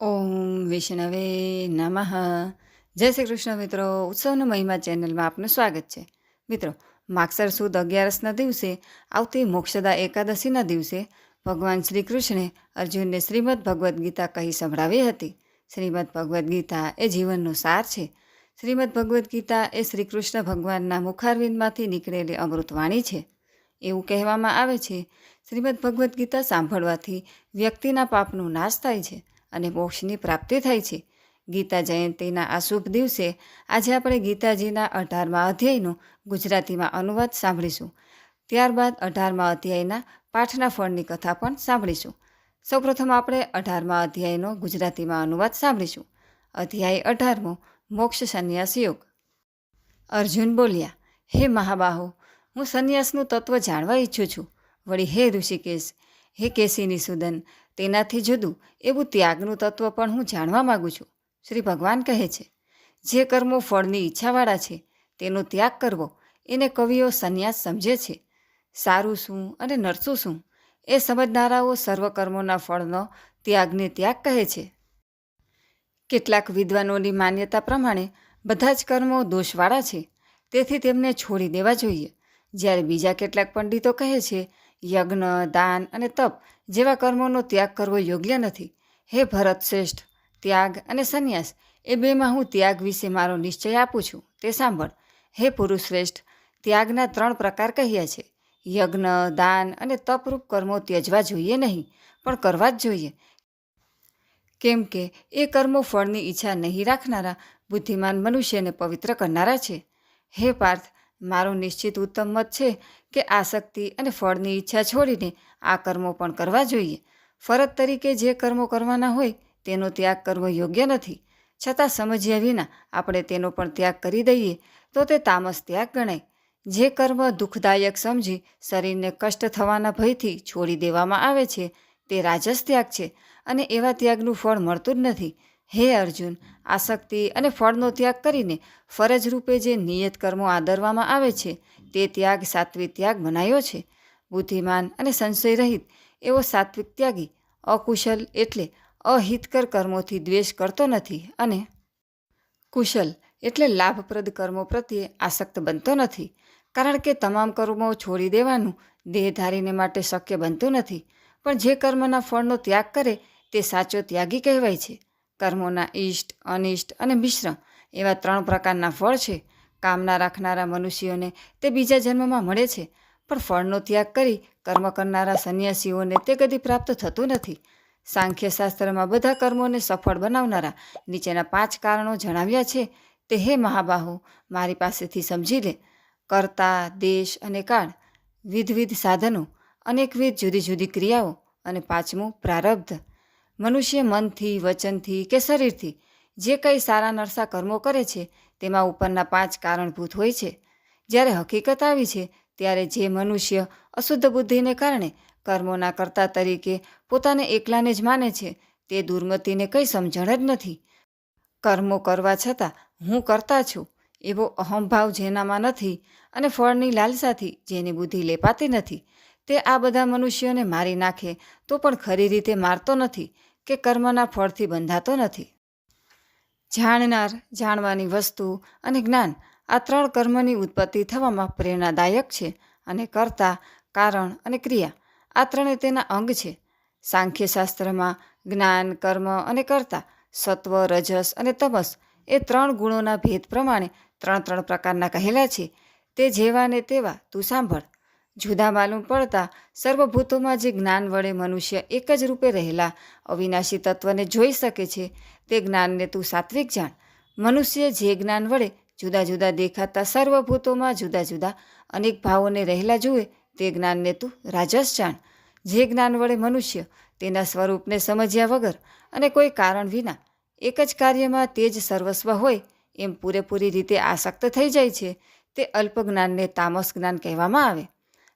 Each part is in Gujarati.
ઓમ વિષ્ણવે નમઃ. જય શ્રી કૃષ્ણ મિત્રો, ઉત્સવનો મહિમા ચેનલમાં આપનું સ્વાગત છે. મિત્રો, માગસર સુદ અગિયારસના દિવસે, આવતી મોક્ષદા એકાદશીના દિવસે, ભગવાન શ્રી કૃષ્ણે અર્જુનને શ્રીમદ ભગવદ્ ગીતા કહી સંભળાવી હતી. શ્રીમદ ભગવદ્ ગીતા એ જીવનનો સાર છે. શ્રીમદ ભગવદ્ ગીતા એ શ્રી કૃષ્ણ ભગવાનના મુખારવિંદમાંથી નીકળેલી અમૃતવાણી છે. એવું કહેવામાં આવે છે, શ્રીમદ ભગવદ્ ગીતા સાંભળવાથી વ્યક્તિના પાપનો નાશ થાય છે. અને મોક્ષની પ્રાપ્તિ થાય છે. ગીતા જયંતિના આ શુભ દિવસે આજે આપણે ગીતાજીના અઢારમા અધ્યાયનો ગુજરાતીમાં અનુવાદ સાંભળીશું. ત્યારબાદ અઢારમા અધ્યાયના પાઠના ફળની કથા પણ સાંભળીશું. સૌપ્રથમ આપણે અઢારમા અધ્યાયનો ગુજરાતીમાં અનુવાદ સાંભળીશું. અધ્યાય અઢારમો, મોક્ષ સંન્યાસ યોગ. અર્જુન બોલ્યા, હે મહાબાહો, હું સંન્યાસનું તત્વ જાણવા ઈચ્છું છું. વળી હે ઋષિકેશ હે કેસીની સુદન, તેનાથી જુદું એવું ત્યાગનું તત્વ પણ હું જાણવા માગું છું. શ્રી ભગવાન કહે છે, જે કર્મો ફળની ઈચ્છાવાળા છે, તેનો ત્યાગ કરવો એને કવિઓ સંન્યાસ સમજે છે. સારું શું અને નરસું શું એ સમજનારાઓ સર્વકર્મોના ફળનો ત્યાગને ત્યાગ કહે છે. કેટલાક વિદ્વાનોની માન્યતા પ્રમાણે બધા જ કર્મો દોષવાળા છે, તેથી તેમને છોડી દેવા જોઈએ. જ્યારે બીજા કેટલાક પંડિતો કહે છે યજ્ઞ, દાન અને તપ જેવા કર્મોનો ત્યાગ કરવો યોગ્ય નથી. હે ભરત શ્રેષ્ઠ, ત્યાગ અને સંન્યાસ, એ બેમાં હું ત્યાગ વિશે મારો નિશ્ચય આપું છું. તે સાંભળ. હે પુરુષ શ્રેષ્ઠ, ત્યાગના ત્રણ પ્રકાર કહ્યા છે. યજ્ઞ, દાન અને તપરૂપ કર્મો ત્યજવા જોઈએ નહીં, પણ કરવા જ જોઈએ. કેમ કે એ કર્મો ફળની ઈચ્છા નહીં રાખનારા, બુદ્ધિમાન મનુષ્યને પવિત્ર કરનારા છે. હે પાર્થ મારો નિશ્ચિત ઉત્તમ મત છે કે આસક્તિ અને ફળની ઈચ્છા છોડીને આ કર્મો પણ કરવા જોઈએ. ફરજ તરીકે જે કર્મો કરવાના હોય તેનો ત્યાગ કરવો યોગ્ય નથી. છતાં સમજ્યા વિના આપણે તેનો પણ ત્યાગ કરી દઈએ તો તે તામસ ત્યાગ ગણાય. જે કર્મ દુઃખદાયક સમજી શરીરને કષ્ટ થવાના ભયથી છોડી દેવામાં આવે છે તે રાજસ ત્યાગ છે અને એવા ત્યાગનું ફળ મળતું જ નથી. હે અર્જુન, આસક્તિ અને ફળનો ત્યાગ કરીને ફરજ રૂપે જે નિયત કર્મો આદરવામાં આવે છે, તે ત્યાગ સાત્વિક ત્યાગ મનાયો છે. બુદ્ધિમાન અને સંશય રહિત એવો સાત્વિક ત્યાગી અકુશલ એટલે અહિતકર કર્મોથી દ્વેષ કરતો નથી અને કુશલ એટલે લાભપ્રદ કર્મો પ્રત્યે આસક્ત બનતો નથી. કારણ કે તમામ કર્મો છોડી દેવાનું દેહધારીને માટે શક્ય બનતું નથી. પણ જે કર્મના ફળનો ત્યાગ કરે, તે સાચો ત્યાગી કહેવાય છે. કર્મોના ઈષ્ટ, અનિષ્ટ અને મિશ્ર એવા ત્રણ પ્રકારના ફળ છે. કામના રાખનારા મનુષ્યોને તે બીજા જન્મમાં મળે છે, પણ ફળનો ત્યાગ કરી કર્મ કરનારા સંન્યાસીઓને તે કદી પ્રાપ્ત થતું નથી. સાંખ્યશાસ્ત્રમાં બધા કર્મોને સફળ બનાવનારા નીચેના પાંચ કારણો જણાવ્યા છે. તે હે મહાબાહુ, મારી પાસેથી સમજી લે. કર્તા, દેશ અને કાળ, વિધવિધ સાધનો, અનેકવિધ જુદી જુદી ક્રિયાઓ અને પાંચમું પ્રારબ્ધ. મનુષ્ય મનથી, વચનથી કે શરીરથી જે કંઈ સારા નરસા કર્મો કરે છે, તેમાં ઉપરના પાંચ કારણભૂત હોય છે. જ્યારે હકીકત આવી છે, ત્યારે જે મનુષ્ય અશુદ્ધ બુદ્ધિને કારણે કર્મોના કર્તા તરીકે પોતાને એકલાને જ માને છે, તે દુર્મતિને કંઈ સમજણ જ નથી. કર્મો કરવા છતાં હું કરતા છું, એવો અહંભાવ જેનામાં નથી અને ફળની લાલસાથી જેની બુદ્ધિ લેપાતી નથી, તે આ બધા મનુષ્યોને મારી નાખે તો પણ ખરી રીતે મારતો નથી કે કર્મના ફળથી બંધાતો નથી? જાણનાર, જાણવાની વસ્તુ અને જ્ઞાન આ ત્રણ કર્મની ઉત્પત્તિ થવામાં પ્રેરણાદાયક છે અને કર્તા, કારણ અને ક્રિયા આ ત્રણે તેના અંગ છે. સાંખ્યશાસ્ત્રમાં જ્ઞાન, કર્મ અને કર્તા, સત્વ, રજસ અને તમસ એ ત્રણ ગુણોના ભેદ પ્રમાણે ત્રણ ત્રણ પ્રકારના કહેલા છે. તે જેવાને તેવા તું સાંભળ. જુદા માલુમ પડતા સર્વભૂતોમાં જે જ્ઞાન વડે મનુષ્ય એક જ રૂપે રહેલા અવિનાશી તત્વને જોઈ શકે છે, તે જ્ઞાનને તું સાત્વિક જાણ. મનુષ્ય જે જ્ઞાન વડે જુદા જુદા દેખાતા સર્વભૂતોમાં જુદા જુદા અનેક ભાવોને રહેલા જુએ, તે જ્ઞાનને તું રાજસ જાણ. જે જ્ઞાન વડે મનુષ્ય તેના સ્વરૂપને સમજ્યા વગર અને કોઈ કારણ વિના એક જ કાર્યમાં તે જ સર્વસ્વ હોય, એમ પૂરેપૂરી રીતે આસક્ત થઈ જાય છે, તે અલ્પ જ્ઞાનને તામસ જ્ઞાન કહેવામાં આવે.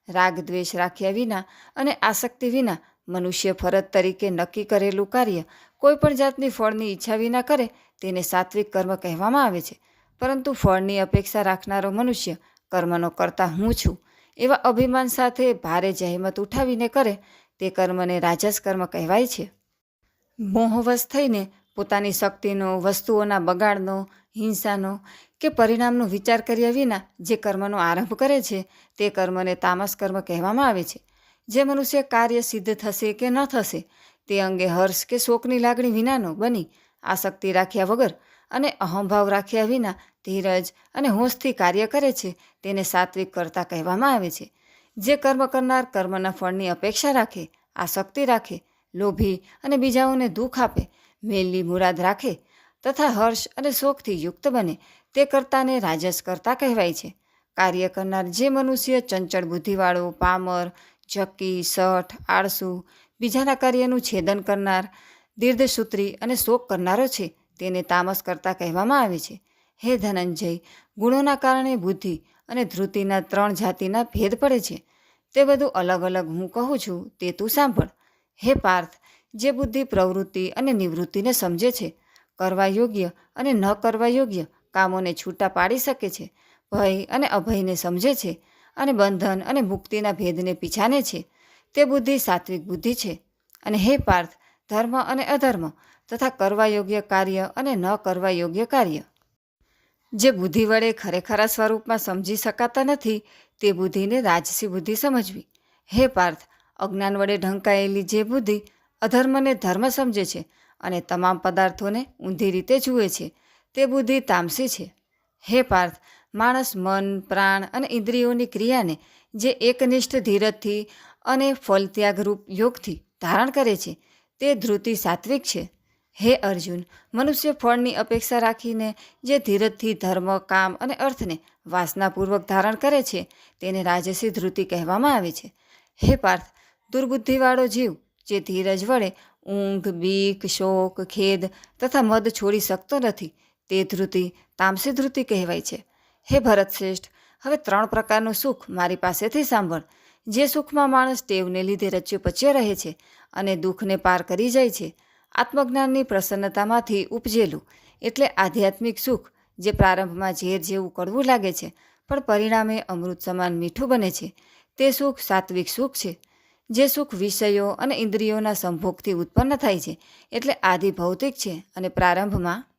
રાગ દ્વેષ રાખ્યા વિના અને આસક્તિ વિના મનુષ્ય ફરજ તરીકે નક્કી કરેલું કાર્ય કોઈપણ જાતની ફળની ઈચ્છા વિના કરે તેને સાત્વિક કર્મ કહેવામાં આવે છે. પરંતુ ફળની અપેક્ષા રાખનારો મનુષ્ય કર્મનો કરતા હું છું. એવા અભિમાન સાથે ભારે જહેમત ઉઠાવીને કરે તે કર્મને રાજસ કર્મ કહેવાય છે. મોહવશ થઈને પોતાની શક્તિનો, વસ્તુઓના બગાડનો, હિંસાનો કે પરિણામનો વિચાર કર્યા વિના જે કર્મનો આરંભ કરે છે, તે કર્મને તામસ કર્મ કહેવામાં આવે છે. જે મનુષ્ય કાર્ય સિદ્ધ થશે કે ન થશે, તે અંગે હર્ષ કે શોકની લાગણી વિનાનો બની આસક્તિ રાખ્યા વગર અને અહંભાવ રાખ્યા વિના ધીરજ અને હોંશથી કાર્ય કરે છે, તેને સાત્વિક કરતા કહેવામાં આવે છે. જે કર્મ કરનાર કર્મના ફળની અપેક્ષા રાખે આસક્તિ રાખે, લોભી અને બીજાઓને દુઃખ આપે, મેલની મુરાદ રાખે, તથા હર્ષ અને શોકથી યુક્ત બને તે કર્તાને રાજસ કરતા કહેવાય છે. કાર્ય કરનાર જે મનુષ્ય ચંચળ બુદ્ધિવાળો, પામર જક્કી સઠ આળસુ, બીજાના કાર્યનું છેદન કરનાર, દીર્ઘસૂત્રી અને શોક કરનારો છે, તેને તામસ કરતા કહેવામાં આવે છે. હે ધનંજય, ગુણોના કારણે બુદ્ધિ અને ધૃતિના ત્રણ જાતિના ભેદ પડે છે. તે બધું અલગ અલગ હું કહું છું, તે તું સાંભળ. હે પાર્થ, જે બુદ્ધિ પ્રવૃત્તિ અને નિવૃત્તિને સમજે છે, કરવા યોગ્ય અને ન કરવા યોગ્ય કામોને છૂટા પાડી શકે છે, ભય અને અભયને સમજે છે અને બંધન અને મુક્તિના ભેદને પીછાને છે. તે બુદ્ધિ સાત્વિક બુદ્ધિ છે અને હે પાર્થ, ધર્મ અને અધર્મ તથા કરવા યોગ્ય કાર્ય અને ન કરવા યોગ્ય કાર્ય. જે બુદ્ધિ વડે ખરેખરા સ્વરૂપમાં સમજી શકાતા નથી, તે બુદ્ધિને રાજસી બુદ્ધિ સમજવી. હે પાર્થ, અજ્ઞાન વડે ઢંકાયેલી જે બુદ્ધિ અધર્મને ધર્મ સમજે છે અને તમામ પદાર્થોને ઊંધી રીતે જુએ છે. તે બુદ્ધિ તામસી છે. હે પાર્થ, માણસ મન, પ્રાણ અને ઇન્દ્રિયોની ક્રિયાને જે એકનિષ્ઠ ધીરજથી અને ફલત્યાગરૂપ યોગથી ધારણ કરે છે, તે ધૃતિ સાત્વિક છે. હે અર્જુન, મનુષ્ય ફળની અપેક્ષા રાખીને જે ધીરજથી ધર્મ, કામ અને અર્થને વાસનાપૂર્વક ધારણ કરે છે, તેને રાજસી ધૃતિ કહેવામાં આવે છે. હે પાર્થ, દુર્બુદ્ધિવાળો જીવ, જે ધીરજ વડે ઊંઘ, બીક, શોક, ખેદ તથા મદ છોડી શકતો નથી તે ધૃતિ તામસી ધૃતિ કહેવાય છે. હે ભરત શ્રેષ્ઠ, હવે ત્રણ પ્રકારનું સુખ મારી પાસેથી સાંભળ. જે સુખમાં માણસ ટેવને લીધે રચ્યો પચ્યો રહે છે અને દુઃખને પાર કરી જાય છે, આત્મજ્ઞાનની પ્રસન્નતામાંથી ઉપજેલું. એટલે આધ્યાત્મિક સુખ, જે પ્રારંભમાં ઝેર જેવું કડવું લાગે છે, પણ પરિણામે અમૃત સમાન મીઠું બને છે. તે સુખ સાત્વિક સુખ છે. જે સુખ વિષયો અને ઇન્દ્રિયોના સંભોગથી ઉત્પન્ન થાય છે, એટલે આદિ ભૌતિક છે અને પ્રારંભમાં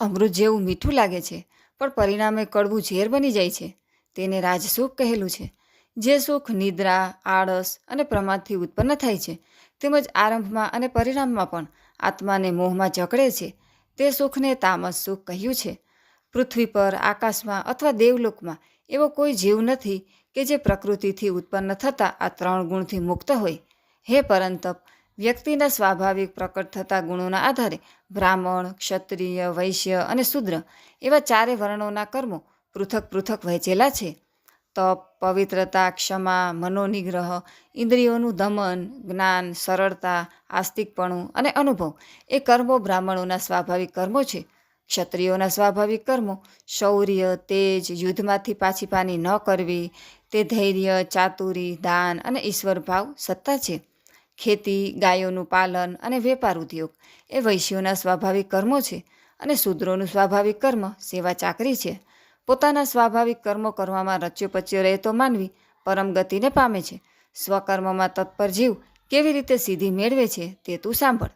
અમૃત જેવું મીઠું લાગે છે, પણ પરિણામે કડવું ઝેર બની જાય છે. તેને રાજસુખ કહેલું છે, જે સુખ, નિદ્રા, આળસ અને પ્રમાદથી ઉત્પન્ન થાય છે. તેમજ આરંભમાં અને પરિણામમાં પણ આત્માને મોહમાં જકડે છે. તે સુખને તામસ સુખ કહ્યું છે. પૃથ્વી પર, આકાશમાં અથવા દેવલોકમાં એવો કોઈ જીવ નથી કે જે પ્રકૃતિથી ઉત્પન્ન થતા આ ત્રણ ગુણથી મુક્ત હોય. હે પરંતપ વ્યક્તિના સ્વાભાવિક પ્રકટ થતા ગુણોના આધારે બ્રાહ્મણ, ક્ષત્રિય, વૈશ્ય અને શુદ્ર એવા ચારે વર્ણોના કર્મો પૃથક પૃથક વહેંચેલા છે. તપ, પવિત્રતા, ક્ષમા, મનોનિગ્રહ, ઇન્દ્રિયોનું દમન, જ્ઞાન, સરળતા, આસ્તિકપણું અને અનુભવ એ કર્મો બ્રાહ્મણોના સ્વાભાવિક કર્મો છે. ક્ષત્રિયોના સ્વાભાવિક કર્મો શૌર્ય, તેજ, યુદ્ધમાંથી પાછી પાની ન કરવી, તે ધૈર્ય, ચાતુરી, દાન અને ઈશ્વર ભાવ સત્તા છે. ખેતી, ગાયોનું પાલન અને વેપાર ઉદ્યોગ. એ વૈશ્યોના સ્વાભાવિક કર્મો છે અને શૂદ્રોનું સ્વાભાવિક કર્મ સેવા ચાકરી છે. પોતાના સ્વાભાવિક કર્મો કરવામાં રચ્યો પચ્યો રહેતો માનવી પરમ ગતિને પામે છે. સ્વકર્મમાં તત્પર જીવ કેવી રીતે સિદ્ધિ મેળવે છે તે તું સાંભળ.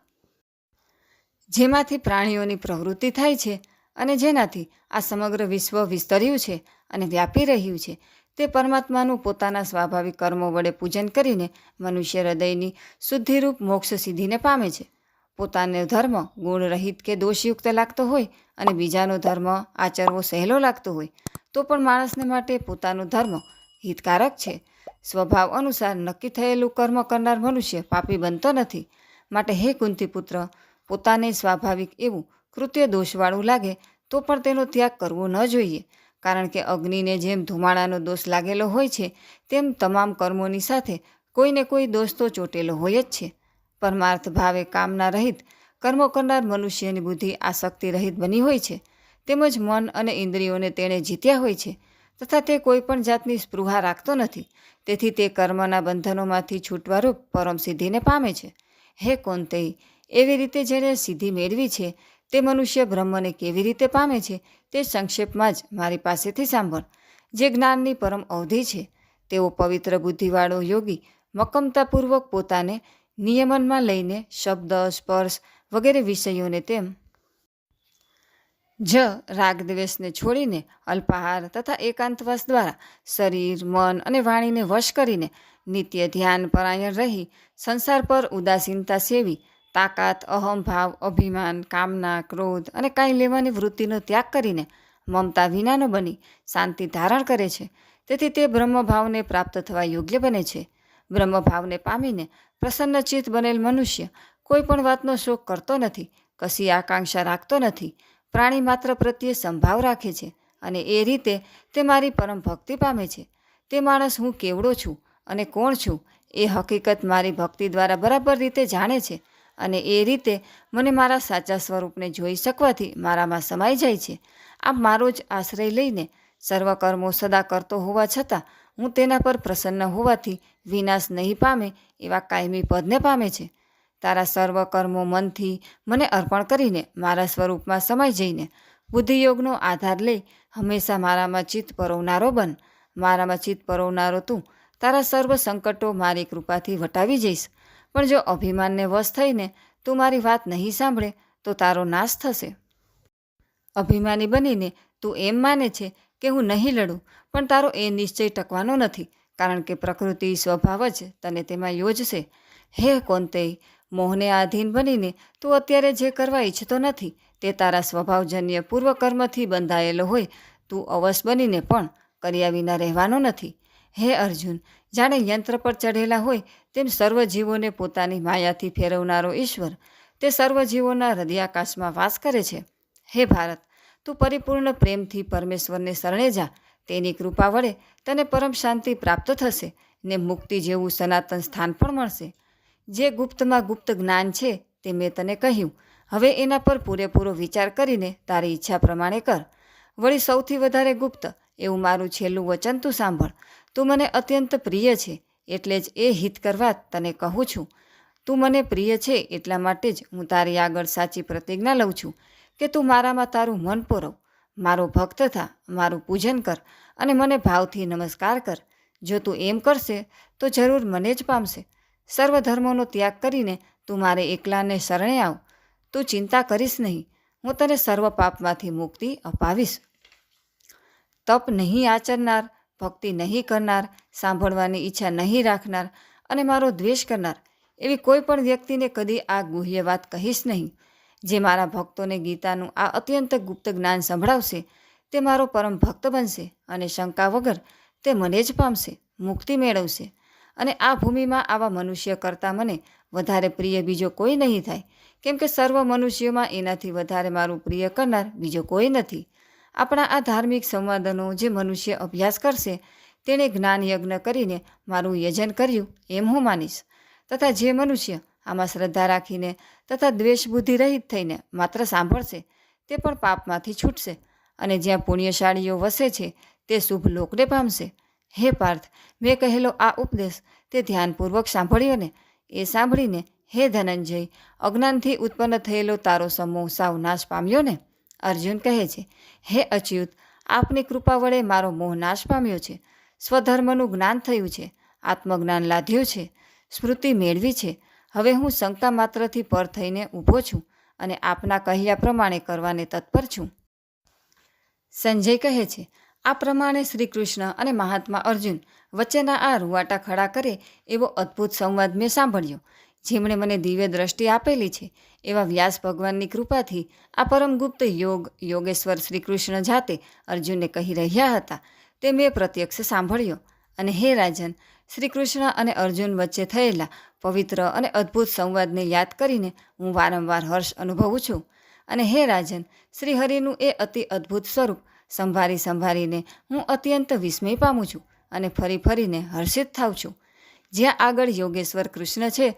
જેમાંથી પ્રાણીઓની પ્રવૃત્તિ થાય છે અને જેનાથી આ સમગ્ર વિશ્વ વિસ્તર્યું છે અને વ્યાપી રહ્યું છે. તે પરમાત્માનું પોતાના સ્વાભાવિક કર્મો વડે પૂજન કરીને મનુષ્ય હૃદયની શુદ્ધિરૂપ મોક્ષ સિદ્ધિને પામે છે. પોતાનો ધર્મ ગુણરહિત કે દોષયુક્ત લાગતો હોય અને બીજાનો ધર્મ, આચરવો સહેલો લાગતો હોય, તો પણ માણસને માટે પોતાનો ધર્મ હિતકારક છે. સ્વભાવ અનુસાર નક્કી થયેલું કર્મ કરનાર મનુષ્ય પાપી બનતો નથી. માટે હે કુંતી પુત્ર પોતાને સ્વાભાવિક એવું કૃત્ય દોષવાળું લાગે તો પણ તેનો ત્યાગ કરવો ન જોઈએ. કારણ કે અગ્નિને જેમ ધુમાડાનો દોષ લાગેલો હોય છે, તેમ તમામ કર્મોની સાથે કોઈને કોઈ દોષ તો ચોટેલો હોય જ છે. પરમાર્થ ભાવે કામના રહિત, કર્મો કરનાર મનુષ્યની બુદ્ધિ આસક્તિ રહિત બની હોય છે. તેમજ મન અને ઇન્દ્રિયોને તેણે જીત્યા હોય છે, તથા તે કોઈ પણ જાતની સ્પૃહા રાખતો નથી. તેથી તે કર્મના બંધનોમાંથી છૂટવારૂપ પરમ સિદ્ધિને પામે છે. હે કોંતેય એવી રીતે જેણે સિદ્ધિ મેળવી છે તે મનુષ્ય બ્રહ્મને કેવી રીતે પામે છે તે સંક્ષેપમાં જ મારી પાસેથી સાંભળ. જે જ્ઞાનની પરમ અવધિ છે, તેઓ પવિત્ર બુદ્ધિવાળો યોગી, મક્કમતાપૂર્વક પોતાને નિયમનમાં લઈને શબ્દ, સ્પર્શ વગેરે વિષયોને તેમ જ રાગદ્વેષને છોડીને અલ્પાહાર તથા એકાંતવાસ દ્વારા શરીર, મન અને વાણીને વશ કરીને નિત્ય ધ્યાન પરાયણ રહી, સંસાર પર ઉદાસીનતા સેવી તાકાત, અહંભાવ, અભિમાન, કામના, ક્રોધ અને કાંઈ લેવાની વૃત્તિનો ત્યાગ કરીને મમતા વિનાનો બની શાંતિ ધારણ કરે છે. તેથી તે બ્રહ્મભાવને પ્રાપ્ત થવા યોગ્ય બને છે. બ્રહ્મભાવને પામીને પ્રસન્નચિત્ત બનેલ મનુષ્ય કોઈ પણ વાતનો શોક કરતો નથી, કશી આકાંક્ષા રાખતો નથી, પ્રાણી માત્ર પ્રત્યે સંભાવ રાખે છે અને એ રીતે તે મારી પરમ ભક્તિ પામે છે. તે માણસ હું કેવડો છું અને કોણ છું એ હકીકત મારી ભક્તિ દ્વારા બરાબર રીતે જાણે છે. અને એ રીતે મને મારા સાચા સ્વરૂપને જોઈ શકવાથી મારામાં સમાઈ જાય છે. આ મારો જ આશ્રય લઈને સર્વ કર્મો સદા કરતો હોવા છતાં હું તેના પર પ્રસન્ન હોવાથી વિનાશ નહીં પામે એવા કાયમી પદને પામે છે. તારા સર્વ કર્મો મનથી મને અર્પણ કરીને મારા સ્વરૂપમાં સમાઈ જઈને બુદ્ધિયોગનો આધાર લઈ હંમેશા મારામાં ચિત્ત પરોવનારો બન. મારામાં ચિત્ત પરોવનારો તું તારા સર્વ સંકટો મારી કૃપાથી વટાવી જઈશ. પણ જો અભિમાનને વશ થઈને તું મારી વાત નહીં સાંભળે, તો તારો નાશ થશે. અભિમાની બનીને તું એમ માને છે કે હું નહીં લડું, પણ તારો એ નિશ્ચય ટકવાનો નથી, કારણ કે પ્રકૃતિ સ્વભાવ જ તને તેમાં યોજશે. હે કોંતેય, મોહને આધીન બનીને તું અત્યારે જે કરવા ઈચ્છતો નથી, તે તારા સ્વભાવજન્ય પૂર્વકર્મથી બંધાયેલો હોય, તું અવશ બનીને પણ કર્યા વિના રહેવાનો નથી. હે અર્જુન, જાણે યંત્ર પર ચઢેલા હોય તેમ સર્વ જીવોને પોતાની માયાથી ફેરવનારો ઈશ્વર તે સર્વ જીવોના હૃદયાકાશમાં વાસ કરે છે. હે ભારત, તું પરિપૂર્ણ પ્રેમથી પરમેશ્વરને શરણે જા. તેની કૃપા વડે તને પરમ શાંતિ પ્રાપ્ત થશે ને મુક્તિ જેવું સનાતન સ્થાન પણ મળશે. જે ગુપ્તમાં ગુપ્ત જ્ઞાન છે તે મેં તને કહ્યું. હવે એના પર પૂરેપૂરો વિચાર કરીને તારી ઈચ્છા પ્રમાણે કર. વળી સૌથી વધારે ગુપ્ત એવું મારું છેલ્લું વચન તું સાંભળ. તું મને અત્યંત પ્રિય છે. એટલે જ એ હિત કરવા તને કહું છું. તું મને પ્રિય છે એટલા માટે જ હું તારી આગળ સાચી પ્રતિજ્ઞા લઉં છું કે તું મારામાં તારું મન પોરવ, મારો ભક્ત થા, મારું પૂજન કર અને મને ભાવથી નમસ્કાર કર. જો તું એમ કરશે, તો જરૂર મને જ પામશે. સર્વ ધર્મોનો ત્યાગ કરીને તું મારે એકલાને શરણે આવ. તું ચિંતા કરીશ નહીં. હું તને સર્વ પાપમાંથી મુક્તિ અપાવીશ. તપ નહીં આચરનાર ભક્તિ નહીં કરનાર, સાંભળવાની ઈચ્છા નહીં રાખનાર અને મારો દ્વેષ કરનાર, એવી કોઈ પણ વ્યક્તિને કદી આ ગુહ્ય વાત કહીશ નહીં. જે મારા ભક્તોને ગીતાનું આ અત્યંત ગુપ્ત જ્ઞાન સંભળાવશે, તે મારો પરમ ભક્ત બનશે અને શંકા વગર તે મને જ પામશે, મુક્તિ મેળવશે. અને આ ભૂમિમાં આવા મનુષ્ય કરતાં મને વધારે પ્રિય બીજો કોઈ નહીં થાય, કેમ કે સર્વ મનુષ્યોમાં એનાથી વધારે મારું પ્રિય કરનાર બીજો કોઈ નથી. આપણા આ ધાર્મિક સંવાદનો જે મનુષ્ય અભ્યાસ કરશે, તેણે જ્ઞાન યજ્ઞ કરીને મારું યજન કર્યું એમ હું માનીશ. તથા જે મનુષ્ય આમાં શ્રદ્ધા રાખીને તથા દ્વેષ બુદ્ધિ રહિત થઈને માત્ર સાંભળશે, તે પણ પાપમાંથી છૂટશે અને જ્યાં પુણ્યશાળીઓ વસે છે, તે શુભ લોકને પામશે. હે પાર્થ, મેં કહેલો આ ઉપદેશ, તે ધ્યાનપૂર્વક સાંભળ્યો ને? એ સાંભળીને હે ધનંજય, અજ્ઞાનથી ઉત્પન્ન થયેલો તારો સમૂહ સાવ નાશ પામ્યો ને? અર્જુન કહે છે, હે અચ્યુત, આપની કૃપા વડે મારો મોહ નાશ પામ્યો છે. સ્વધર્મનું જ્ઞાન થયું છે, આત્મજ્ઞાન લાધ્યું છે, સ્મૃતિ મેળવી છે. હવે હું શંકા માત્રથી પર થઈને ઊભો છું અને આપના કહ્યા પ્રમાણે કરવાને તત્પર છું. સંજય કહે છે, આ પ્રમાણે શ્રી કૃષ્ણ અને મહાત્મા અર્જુન વચ્ચેના આ રૂવાટા ખડા કરે એવો અદ્ભુત સંવાદ મેં સાંભળ્યો. જેમણે મને દિવ્ય દ્રષ્ટિ આપેલી છે. એવા વ્યાસ ભગવાનની કૃપાથી આ પરમગુપ્ત યોગ યોગેશ્વર શ્રી કૃષ્ણ જાતે અર્જુનને કહી રહ્યા હતા. તે મેં પ્રત્યક્ષ સાંભળ્યો અને હે રાજન શ્રી કૃષ્ણ અને અર્જુન વચ્ચે થયેલા પવિત્ર અને અદ્ભુત સંવાદને યાદ કરીને હું વારંવાર હર્ષ અનુભવું છું. અને હે રાજન, શ્રીહરિનું એ અતિ અદ્ભુત સ્વરૂપ સંભાળી સંભાળીને હું અત્યંત વિસ્મય પામું છું અને ફરી ફરીને હર્ષિત થાઉં છું. જ્યાં આગળ યોગેશ્વર કૃષ્ણ છે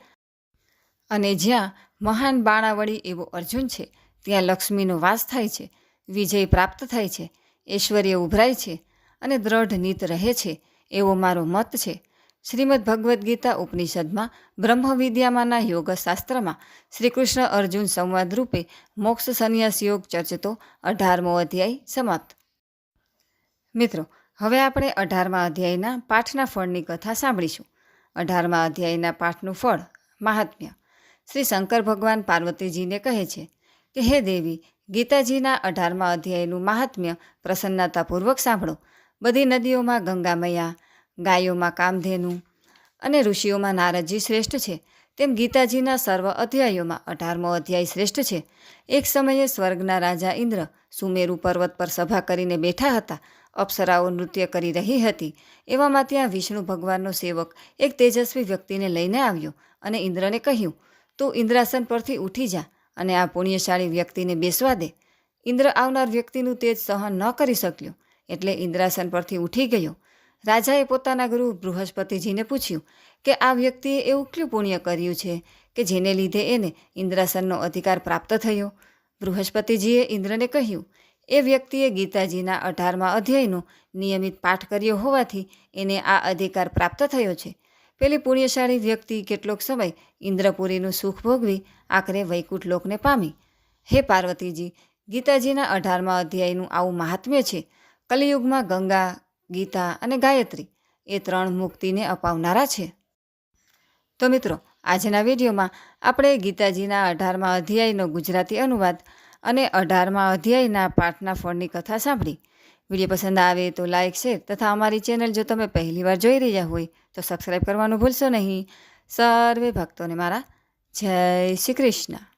અને જ્યાં મહાન બાણાવળી એવો અર્જુન છે. ત્યાં લક્ષ્મીનો વાસ થાય છે. વિજય પ્રાપ્ત થાય છે. ઐશ્વર્ય ઉભરાય છે અને દ્રઢ નીત રહે છે. એવો મારો મત છે. શ્રીમદ ભગવદ્ ગીતા ઉપનિષદમાં બ્રહ્મવિદ્યામાંના યોગશાસ્ત્રમાં શ્રી કૃષ્ણ અર્જુન સંવાદ રૂપે મોક્ષ સંન્યાસ યોગ ચર્ચતો અઢારમો અધ્યાય સમાપ્ત. મિત્રો, હવે આપણે અઢારમા અધ્યાયના પાઠના ફળની કથા સાંભળીશું. અઢારમા અધ્યાયના પાઠનું ફળ મહાત્મ્ય. શ્રી શંકર ભગવાન પાર્વતીજીને કહે છે કે, હે દેવી, ગીતાજીના અઢારમા અધ્યાયનું મહાત્મ્ય પ્રસન્નતાપૂર્વક સાંભળો. બધી નદીઓમાં ગંગા મૈયા ગાયોમાં કામધેનુ અને ઋષિઓમાં નારદજી શ્રેષ્ઠ છે. તેમ ગીતાજીના સર્વ અધ્યાયોમાં અઢારમો અધ્યાય શ્રેષ્ઠ છે. એક સમયે સ્વર્ગના રાજા ઇન્દ્ર સુમેરુ પર્વત પર સભા કરીને બેઠા હતા. અપ્સરાઓ નૃત્ય કરી રહી હતી. એવામાં ત્યાં વિષ્ણુ ભગવાનનો સેવક એક તેજસ્વી વ્યક્તિને લઈને આવ્યો અને ઇન્દ્રને કહ્યું તું ઇન્દ્રાસન પરથી ઉઠી જા અને આ પુણ્યશાળી વ્યક્તિને બેસવા દે. ઇન્દ્ર આવનાર વ્યક્તિનું તેજ સહન ન કરી શક્યો એટલે ઇન્દ્રાસન પરથી ઉઠી ગયો. રાજાએ પોતાના ગુરુ બૃહસ્પતિજીને પૂછ્યું કે આ વ્યક્તિએ એવું કયું પુણ્ય કર્યું છે કે જેને લીધે એને ઇન્દ્રાસનનો અધિકાર પ્રાપ્ત થયો? બૃહસ્પતિજીએ ઇન્દ્રને કહ્યું, એ વ્યક્તિએ ગીતાજીના અઢારમા અધ્યાયનો નિયમિત પાઠ કર્યો હોવાથી એને આ અધિકાર પ્રાપ્ત થયો છે. પેલી પુણ્યશાળી વ્યક્તિ કેટલોક સમય ઇન્દ્રપુરીનું સુખ ભોગવી આખરે વૈકુંઠ લોકને પામી. હે પાર્વતીજી, ગીતાજીના અઢારમા અધ્યાયનું આવું મહાત્મ્ય છે. કલિયુગમાં ગંગા, ગીતા અને ગાયત્રી એ ત્રણ મુક્તિને અપાવનારા છે. તો મિત્રો, આજના વિડીયોમાં આપણે ગીતાજીના અઢારમા અધ્યાયનો ગુજરાતી અનુવાદ અને અઢારમા અધ્યાયના પાઠના ફળની કથા સાંભળી. વીડિયો પસંદ આવે તો લાઇક શેર તથા અમારી ચેનલ જો તમે પહેલીવાર જોઈ રહ્યા હોય તો સબસ્ક્રાઈબ કરવાનું ભૂલશો નહીં. સર્વે ભક્તોને મારા જય શ્રી કૃષ્ણ.